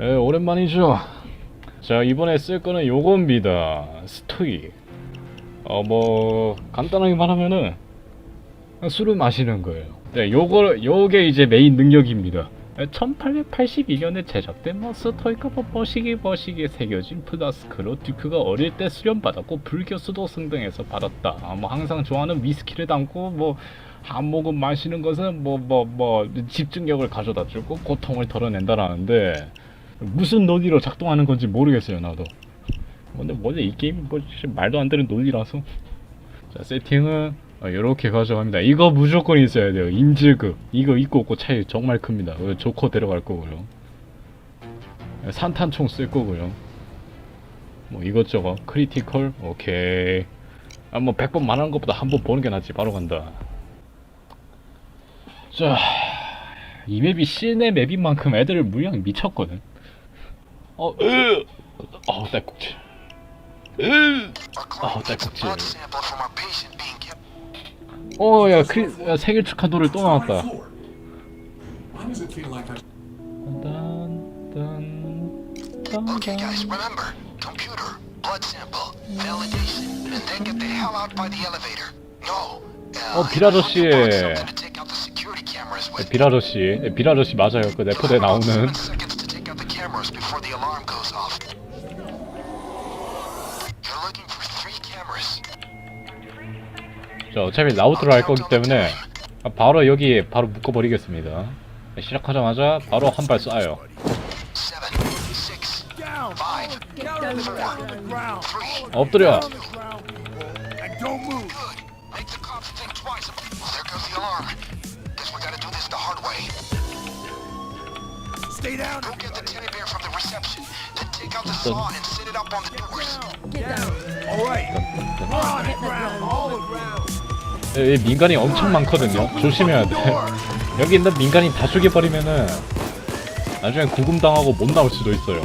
에, 오랜만이죠. 자, 이번에 쓸 거는 요겁니다. 스토이. 어, 뭐, 간단하게 말하면은, 술을 마시는 거예요. 네, 요거, 요게 이제 메인 능력입니다. 1882년에 제작된 뭐 스토이카 뭐 버시기 버시기에 새겨진 플라스크로 듀크가 어릴 때 수련받았고 불교 수도 승 등에서 받았다. 아, 뭐 항상 좋아하는 위스키를 담고 뭐 한 모금 마시는 것은 뭐 뭐 뭐 집중력을 가져다 주고 고통을 덜어낸다라는데 무슨 논리로 작동하는 건지 모르겠어요 나도. 근데 원래 이 게임이 뭐 말도 안 되는 논리라서. 자 세팅은 이렇게 가져갑니다. 이거 무조건 있어야 돼요. 인질극 이거 있고 없고 차이 정말 큽니다. 이거 조커 데려갈 거고요. 산탄총 쓸 거고요. 뭐 이것저것 크리티컬 오케이. 아뭐 100번 말하는 것보다 한 번 보는 게 낫지. 바로 간다. 자, 이 맵이 실내 맵인 만큼 애들 물량 미쳤거든. 어, 으, 어, 딸꾹질. 으, 어, 딸꾹질. 어, 야, 크, 야, 생일 축하 노래 또 나왔다. I 딴, 딴, Okay, guys, 딴. remember computer, blood sample, validation, and then get the hell out by the elevator. No. Uh, 어, 빌 아저씨. Something to take out the security cameras with. 빌 아저씨, 네, 빌 아저씨 맞아요. 그 About 나오는. 저 어차피 라우트로 할 거기 때문에 바로 여기 바로 묶어버리겠습니다. 시작하자마자 바로 한 발 쏴요. 엎드려. don't 예, 이 민간이 엄청 많거든요. 조심해야 돼. 여기 있는 민간인 다 죽여버리면은 나중에 구금당하고 못 나올 수도 있어요.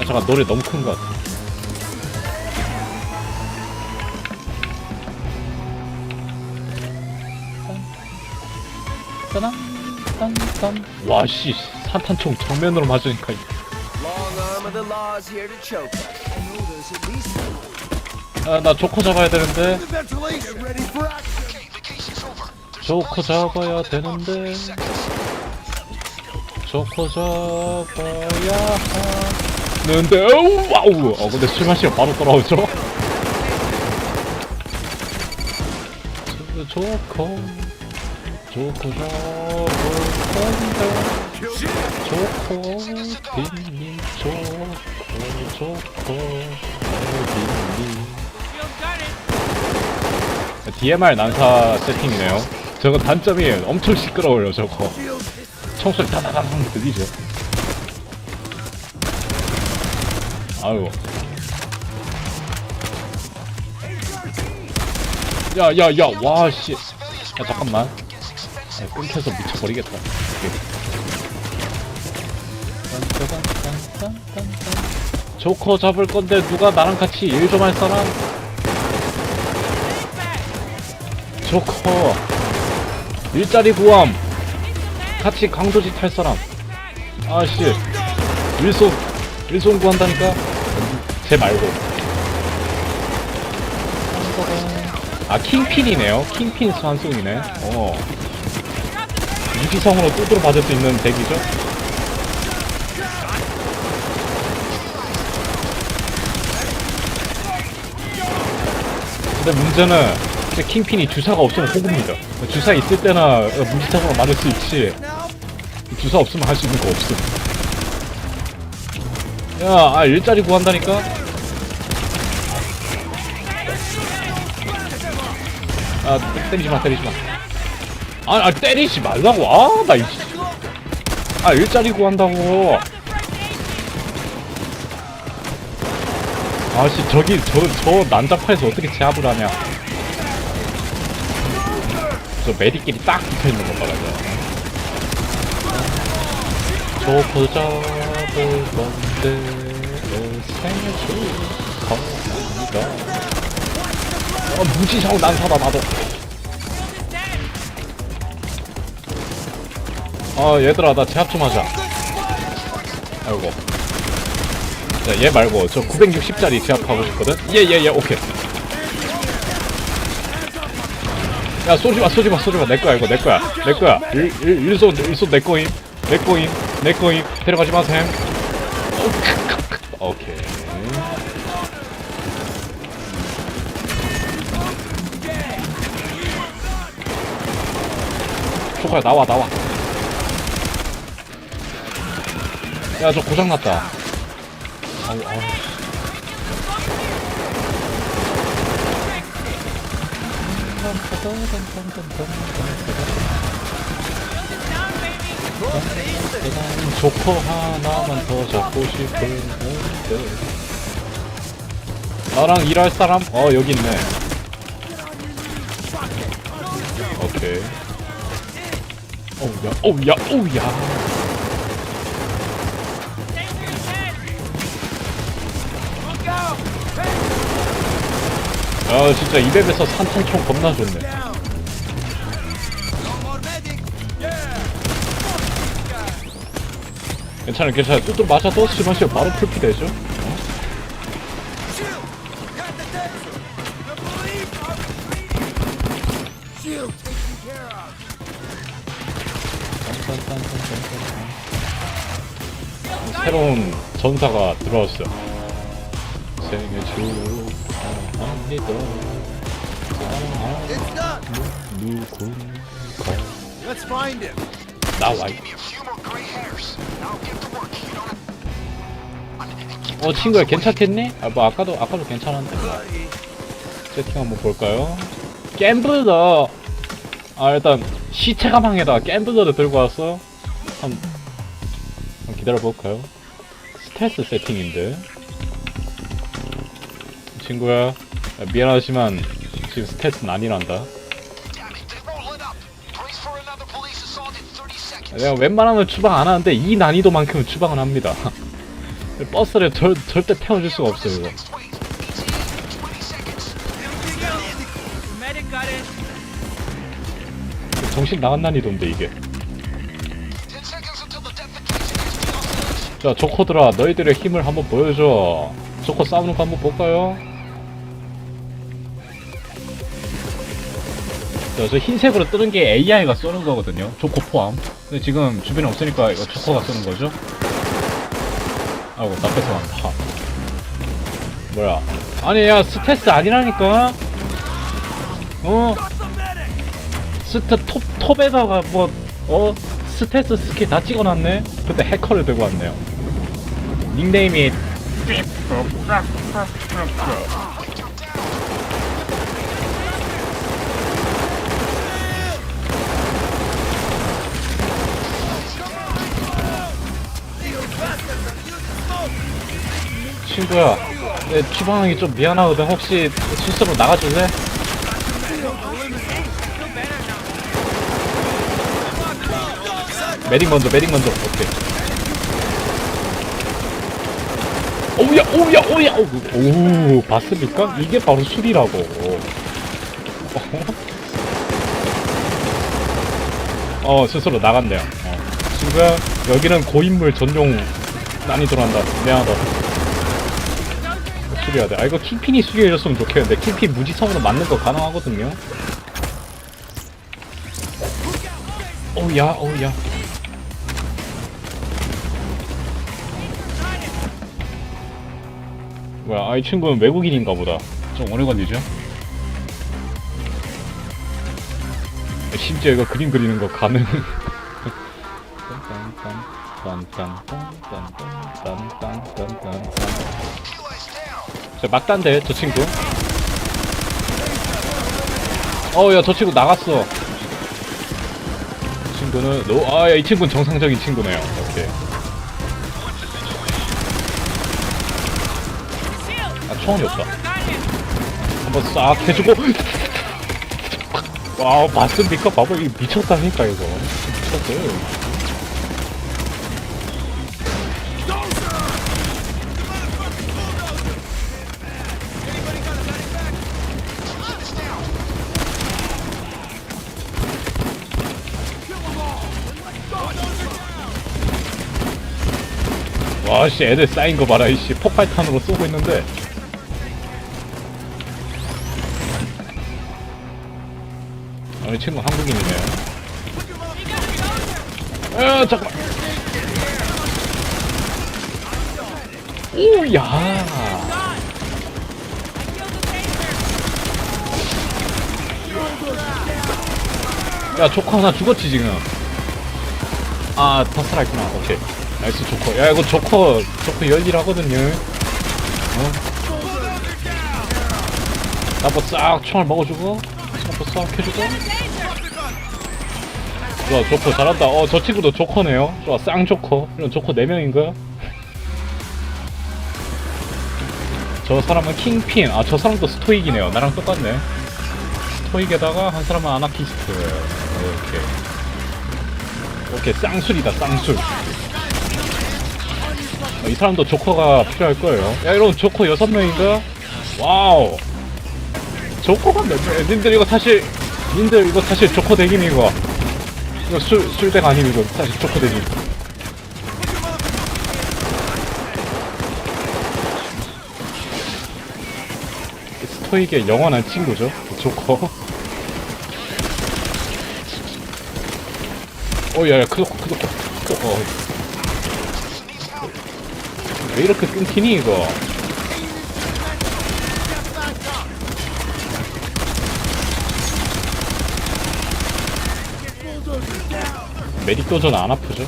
아, 잠깐 노래 너무 큰 것 같아. 따단, 딴, 와, 씨, 산탄총 정면으로 맞으니까. Long arm of the law is here to choke us. I know there's at least 아, 나 조커 잡아야 되는데. 조커 잡아야 되는데. about 30 seconds. 조커 잡아야 하는데 어우 와우 어 근데 술 마시면 바로 돌아오죠 저- 조커 조커 잡을 건데 조커 빈님 조커 조커 빈님 DMR 난사 세팅이네요 저거 단점이 엄청 시끄러워요 저거 총소리 다다다당 들리죠? 아유. 야, 야, 야, 와, 씨. 야, 잠깐만. 야, 끊겨서 미쳐버리겠다. 조커 잡을 건데 누가 나랑 같이 일 좀 할 사람? 조커 일자리 구함. 같이 강도짓 할 사람. 아씨. 일손 일손 구한다니까? 쟤 말고. 아 킹핀이네요. 킹핀 스완송이네. 어. 유기성으로 두드러 받을 수 있는 덱이죠? 근데 문제는 킹핀이 주사가 없으면 호구입니다 주사 있을 때나 어, 무기타으로 맞을 수 있지 주사 없으면 할 수 있는 거 없음. 야, 아, 일자리 구한다니까? 아, 때- 때리지 마, 때리지 마. 아, 아, 때리지 말라고. 아, 나, 이 아, 일자리 구한다고. 아씨, 저기, 저, 저 난장판에서 어떻게 제압을 하냐. 저 메디끼리 딱 붙어 있는 거 봐가지고. 조커 잡을 건데 생일 축하합니다. 어 무지성 난사다 나도. 아 얘들아 나 제압 좀 하자. 아이고. 자얘 말고 저 960짜리 제압하고 싶거든? 얘얘얘 오케이 야 쏘지마 쏘지마 쏘지마. 내거야 이거 내거야. 내거야. 일, 일, 일소 일소 내거임. 내거임 내거임. 데려가지 마셈. 오케이. 초코야 나와 나와. 야 저 고장났다. 아우 아우 조커 하나만 더 잡고 싶은데. 나랑 일할 사람? 어 여기 있네. 오케이. 어우야 어우야 어우야 아 진짜 이 맵에서 산탄총 겁나 좋네. 괜찮아 괜찮아. 뚜뚜 맞아 떠쓰지 마시고 바로 풀피 되죠? 어? 새로운 전사가 들어왔어 생일 축 done. 누군가 Let's find him. You know. 어 친구야 괜찮겠니? 아 뭐 아까도 아까도 괜찮았는데 채팅 한번 볼까요? 갬블러 아 일단 시체 가방에다 갬블러를 들고 왔어 한, 한 기다려 볼까요? 스텔스 세팅인데 친구야 야, 미안하지만 지금 스텔스는 아니란다 Damn it, they roll it up. Brace for another police assault in 30 seconds. 내가 웬만하면 추방 안 하는데 이 난이도만큼은 추방을 합니다 버스를 절, 절대 태워줄 수가 없어요 이거 Next wait. ETA 20 seconds. Medic got it. 정신 나간 난이도인데 이게 10 seconds until the defecation has been authorized. 자 조커들아 너희들의 힘을 한번 보여줘 조커 싸우는 거 한번 볼까요? 자, 저 흰색으로 뜨는 게 AI가 쏘는 거거든요. 조커 포함. 근데 지금 주변에 없으니까 이거 조커가 쏘는 거죠? 아이고 나 뺏어 간다 뭐야? 아니 야 스테스 아니라니까. 어? 스테 톱, 톱에다가 뭐 어? 스테스 스킬 다 찍어놨네? 근데 해커를 들고 왔네요. 닉네임이 친구야. 내 추방하기 좀 미안하거든. 혹시 스스로 나가줄래? 메딩 먼저 메딩 먼저. 오케이. 오우야 오우야 오우야. 오, 오 봤습니까? 이게 바로 술이라고. 어 스스로 나간대요. 어. 친구야 여기는 고인물 전용 난이도란다. 미안하다 수리해야 돼. 아 이거 킬핀이 수리해줬으면 좋겠는데 킬핀 무지성으로 맞는 거 가능하거든요. 어, 오야 오야. 어, 뭐야 아이 친구는 외국인인가 보다. 좀 오래 걸리죠? 심지어 이거 그림 그리는 거 가능. 딴딴딴 딴딴딴 딴딴딴 딴딴딴 딴딴 저 막단데 저 친구. 어야 저 친구 나갔어. 이 친구는 노 아야 이 친구는 정상적인 친구네요. 오케이. 아 총알이 없다. 한번 싹 해주고. 와우 봤습니까? 봐봐 이거 미쳤다니까 이거. 미쳤어 요 와씨 애들 쌓인 거 봐라 이씨. 폭발탄으로 쏘고 있는데. 어, 이 친구 한국인이네요 아 잠깐만. 오야. 야 조커 하나 죽었지 지금. 아더 살아있구나. 오케이 나이스 조커. 야 이거 조커 조커 열일하거든요. 어? 나뭐 싹 총알 먹어주고 나뭐 싹 해주고. 좋아 조커 잘한다. 어 저 친구도 조커네요. 좋아 쌍 조커. 이런 조커 4명인가? 저 사람은 킹핀. 아 저 사람도 스토익이네요. 나랑 똑같네. 스토익에다가 한 사람은 아나키스트. 이렇게 오케이 쌍술이다 쌍술. 어, 이 사람도 조커가 필요할 거예요 야 이러면 조커 6명인가? 와우 조커가 몇 명? 님들 이거 사실 님들 이거 사실 조커 대긴 이거 이거 술, 술대가 아니고 이거 사실 조커 대긴 스토익의 영원한 친구죠 그 조커 어, 야, 야, 그거, 그거, 그거, 어. 왜 이렇게 끊기니, 이거? 메딕 도전 안 아프죠?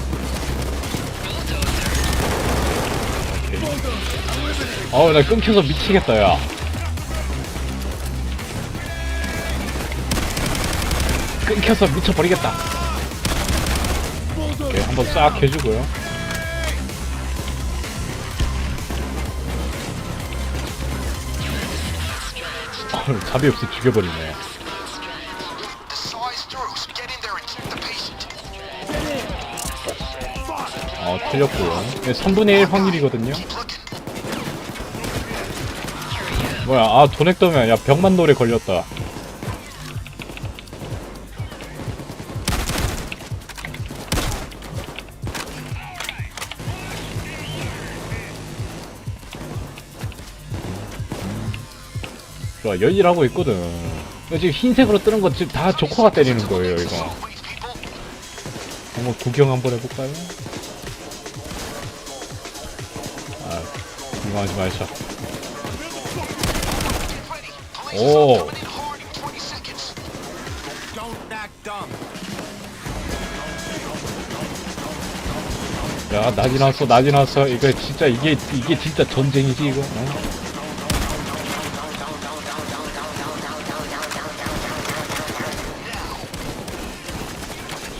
어우, 나 끊겨서 미치겠다, 야. 끊겨서 미쳐버리겠다. 오케이, 한번 싹 해주고요. 답이 없어 죽여버리네. 어, 틀렸고요. 네, 3분의 1 확률이거든요. 뭐야, 아, 도넥더면, 야, 병만 노래 걸렸다. 좋아, 열일하고 있거든. 이거 지금 흰색으로 뜨는 거 지금 다 조커가 때리는 거예요, 이거. 한번 구경 한번 해볼까요? 아. Get ready. Police 오. are coming in hard in 20 seconds. Don't act dumb. 야, 난리 났어, 난리 났어. 이거 진짜, 이게, 이게 진짜 전쟁이지, 이거. 어?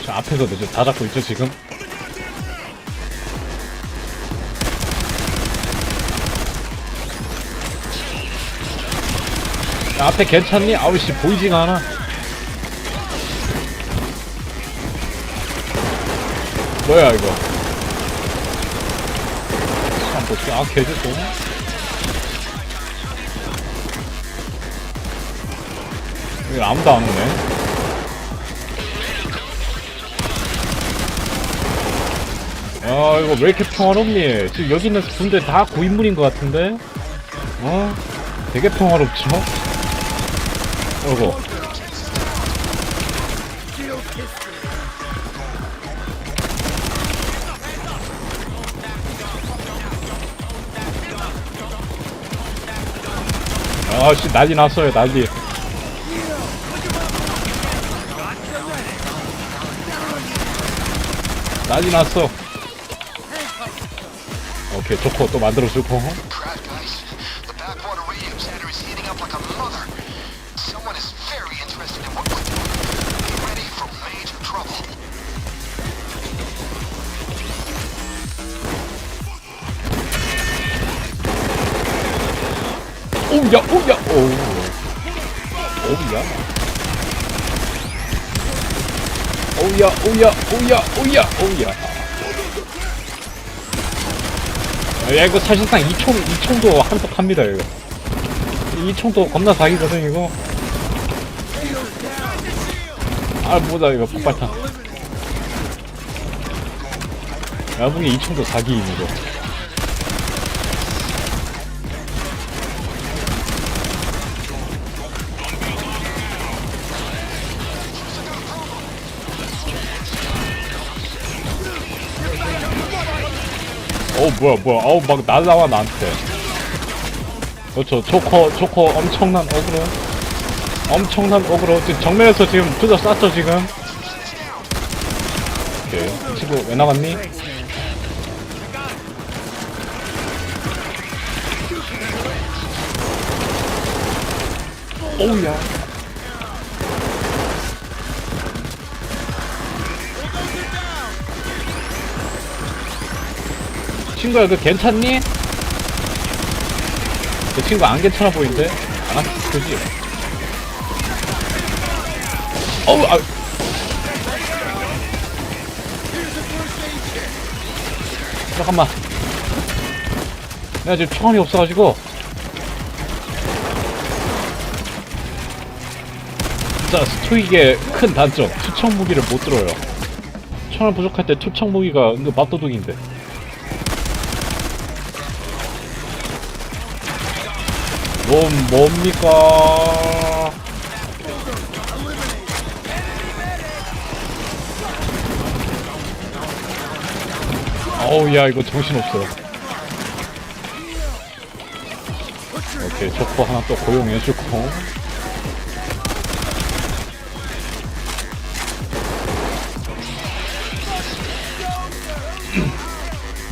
저 앞에서 이제 다 잡고 있죠, 지금? 야, 앞에 괜찮니? 아우씨, 보이지가 않아. 뭐야, 이거. 한번 싹 해주고. 여기 아무도 안 오네. 아, 이거 왜 이렇게 평화롭니? 지금 여기 있는 분들 다 고인물인 것 같은데? 어? 되게 평화롭죠? 어이구. 아씨 난리 났어요 난리 난리 났어 오케이 좋고 또 만들어주고. 오야 오야 오 오야 오야 오야 오야 오야 오야 야 이거 사실상 이총 이총도 한턱합니다 이거. 이총도 겁나 사기거든 이거. 아 뭐다 이거 폭발탄. 야붕이 이총도 사기임 이거 뭐야 뭐야. 어우 막 날라와 나한테. 그렇죠 조커 조커 엄청난 어그로. 엄청난 어그로. 지금 정면에서 지금 둘다 쐈죠 지금? 오케이 이. 친구 왜 나갔니? 오우야 친구야 그 괜찮니? 그 친구 안 괜찮아 보이는데? 안 아프지? 어우 아 잠깐만 내가 지금 총알이 없어가지고 진짜 스토익의 큰 단점 투척 무기를 못 들어요 총알 부족할 때 투척 무기가 은근 밥도둑인데 뭔 뭡니까? 어우 야 이거 정신없어 오케이 조커 하나 또 고용해주고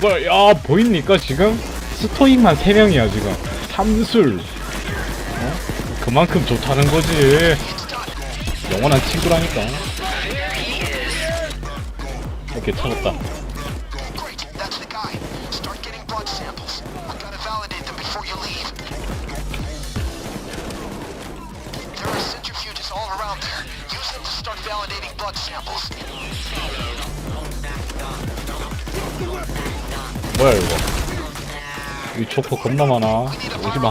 뭐야 야 보입니까 지금? 스토익만 3명이야 지금 삼술 어? 그만큼 좋다는 거지 영원한 친구라니까 오케이 찾았다. 뭐야 이거 이 조커 겁나 많아 오지마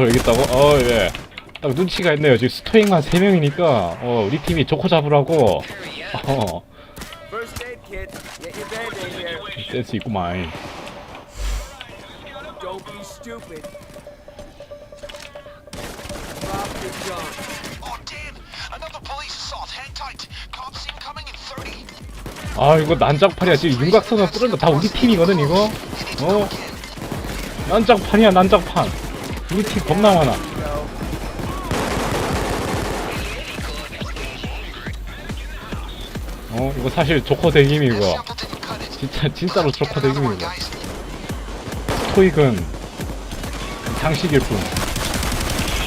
centrifuge. 조커 여기 있다고? 어예딱 눈치가 있네요 지금 스토잉만 3명이니까 어 우리 팀이 조커 잡으라고 어. 센스 있구만 Don't be stupid. Drop the gun. Oh, damn! Another police assault. Hang tight. Cops incoming in 30. 아 이거 난장판이야 지금 윤곽선을 뿌린 거다 우리 팀이거든 이거 어 난장판이야 난장판 우리 팀 겁나 많아 어 이거 사실 조커 That 이거. 진짜 진짜로 조커 대김이 이거. 토익은 상식일 뿐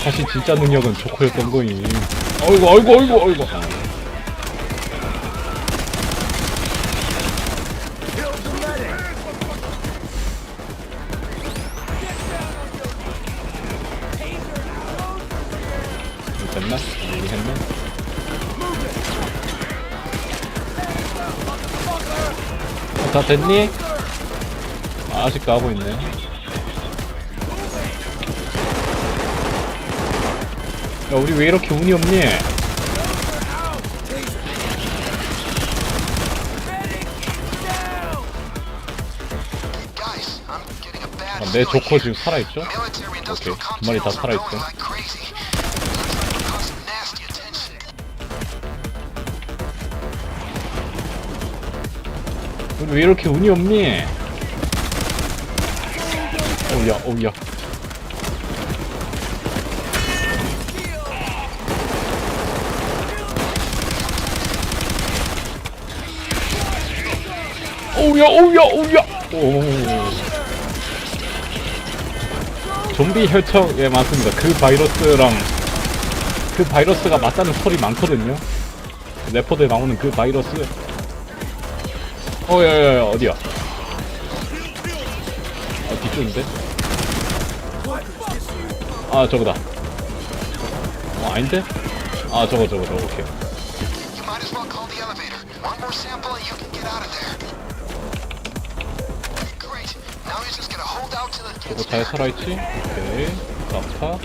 사실 진짜 능력은 조커였던 거임 어이구 어이구 어이구 어이구 다 됐니? 아, 아직도 하고 있네. 야, 우리 왜 이렇게 운이 없니? 아, 내 조커. 지금 살아있죠? 오케이, 두 마리 다 살아있어. 왜 이렇게 운이 없니? 오야, 오야. 오야, 오야, 오야. 오. 좀비 혈청, 예, 맞습니다. 그 바이러스랑 그 바이러스가 맞다는 소리 많거든요. 레포드에 나오는 그 바이러스. 어, 야, 야, 야, 어디야? 아, 뒤쪽인데? 아, 저거다. 어, 아닌데? 아, 저거, 저거, 저거, 오케이. 저거 잘. 살아있지? 오케이. 나파.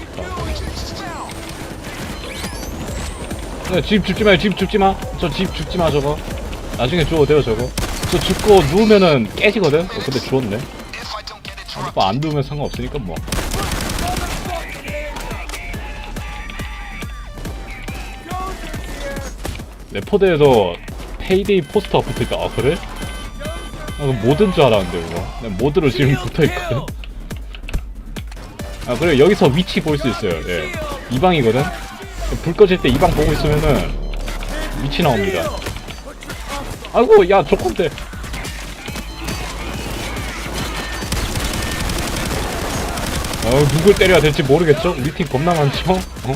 네, 집 죽지 마요, 집 죽지 마. 저 집 죽지 마, 저거. 나중에 주워도 돼요, 저거. 저 죽고 누우면은 깨지거든? 어, 근데 get interrupted. 오빠 안 누우면 상관없으니까 뭐. 레포드에서 페이데이 포스터가 붙어있다 아 그래? 아 모드인 줄 알았는데 그거 난 모드로 지금 붙어있거든 아 그래 여기서 위치 볼 수 있어요 예. 이 방이거든 불 꺼질 때 이 방 보고 있으면은 위치 나옵니다 아이고 야 저건데 어 누굴 때려야 될지 모르겠죠? 우리 팀 겁나 많죠? 어?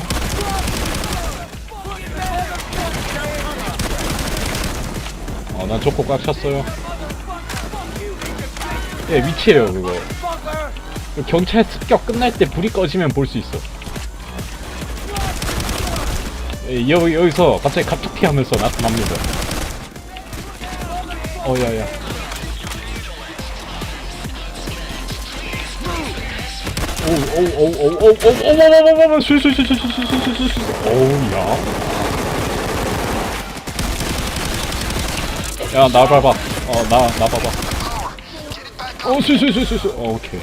어, 난 조커 꽉 찼어요. 예, 위치에요, 그거. 그 경찰 습격 끝날 때 불이 꺼지면 볼 수 있어. 예, 여기, 여기서 갑자기 갑툭튀 하면서 나타납니다. 어, 야, 야. 오우, 오우, 오우, 오우, 오우, 오우, 오우, 오우, 오우, 오우, 술, 술. 오우, 야. 야, 나 봐봐. 어, 나, 나 봐봐. 어, 술, 술, 술, 술, 술. 어, 오케이.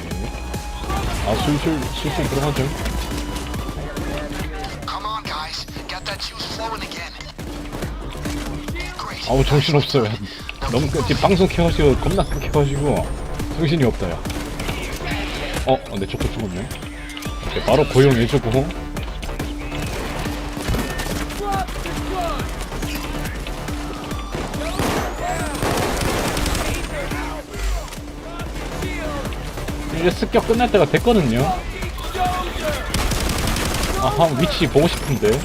아, 술, 술, 술, 술 들어가죠. 아우, 정신없어요. 너무, 그, 지금 방송 켜가지고, 겁나 켜가지고, 정신이 없다, 야. 어, 어, 내 초코 죽었네. 오케이, 바로 고용해주고. 이제 습격 끝날 때가 됐거든요. 아하, 위치 보고 싶은데.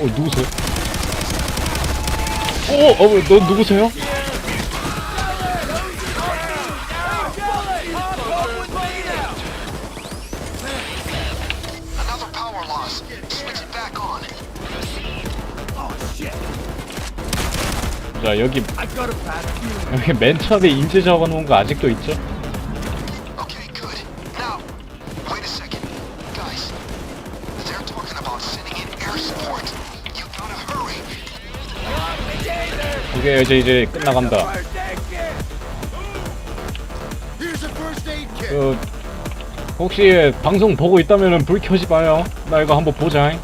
어, 누구세요? 오, 어, 너 누구세요? 자, 여기, 여기 맨 처음에 인지 적어놓은 거 아직도 있죠? 그게 이제, 이제 끝나간다. 그, 혹시 방송 보고 있다면 불 켜지 마요. 나 이거 한번 보자.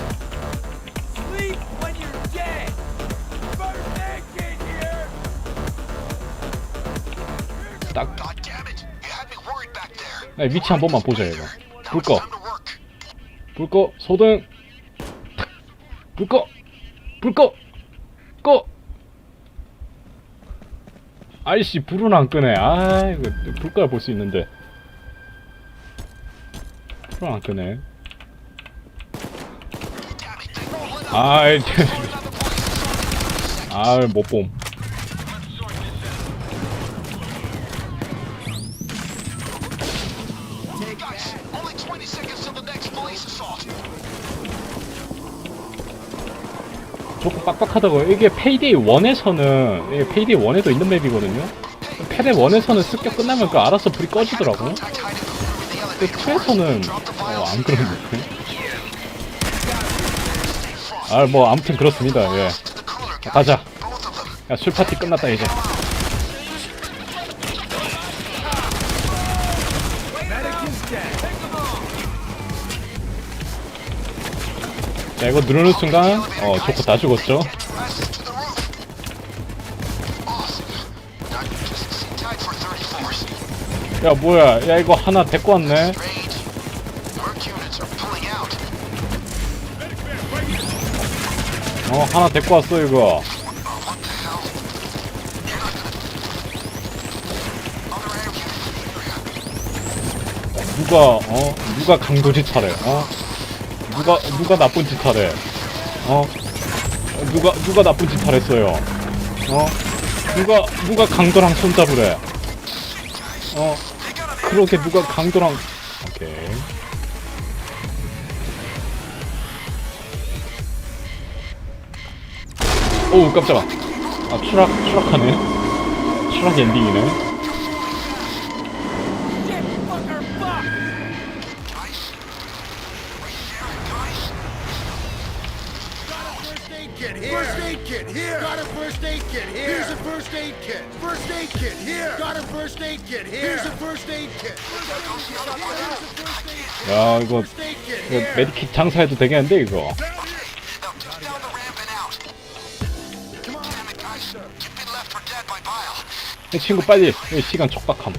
딱. 네, 위치 한 번만 보자, 이거. 불 꺼. 불 꺼, 소등. 탁. 불 꺼. 불 꺼. 꺼. 아이씨, 불은 안 끄네. 아, 이거 불 꺼야 볼 수 있는데. 불은 안 끄네. 아이, find other places. 아, 못 봄. 조금 빡빡하다고요. 이게 페이데이 1에서는, 이게 페이데이 1에도 있는 맵이거든요. 페이데이 1에서는 습격 끝나면 그 알아서 불이 꺼지더라고. 근데 elevator. 2에서는 Drop the 어, 안 그런 there. 느낌? Stay frosty. 아, 뭐 아무튼 그렇습니다. 예. 가자. 야, 술 파티 끝났다 이제. 야 이거 누르는 순간 어 좋고 다 죽었죠? 야 뭐야? 야 이거 하나 데리고 왔네. 어 하나 데리고 왔어 이거. 누가 어? 누가 강도지 차래 어? 누가 누가 나쁜 짓 하래? 어 누가 누가 나쁜 짓 하랬어요? 어 누가 누가 강도랑 손잡으래? 어 그렇게 누가 강도랑 오케이. 오우 깜짝아. 아 추락 추락하네. 추락 엔딩이네. aid kit here. First aid kit here. Got a first aid kit here. Here's a first aid kit. First aid kit here. Got a first aid kit here. Here's a first aid kit. 야 이거, 이거 메디킷 장사해도 되겠는데 이거 이 친구 빨리 이 시간 촉박함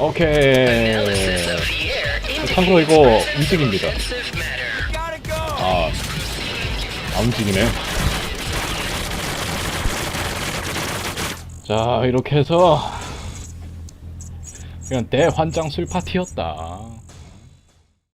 오케이 참고로 이거 움직입니다. 아, 안 움직이네. 자, 이렇게 해서 그냥 대환장 술 파티였다.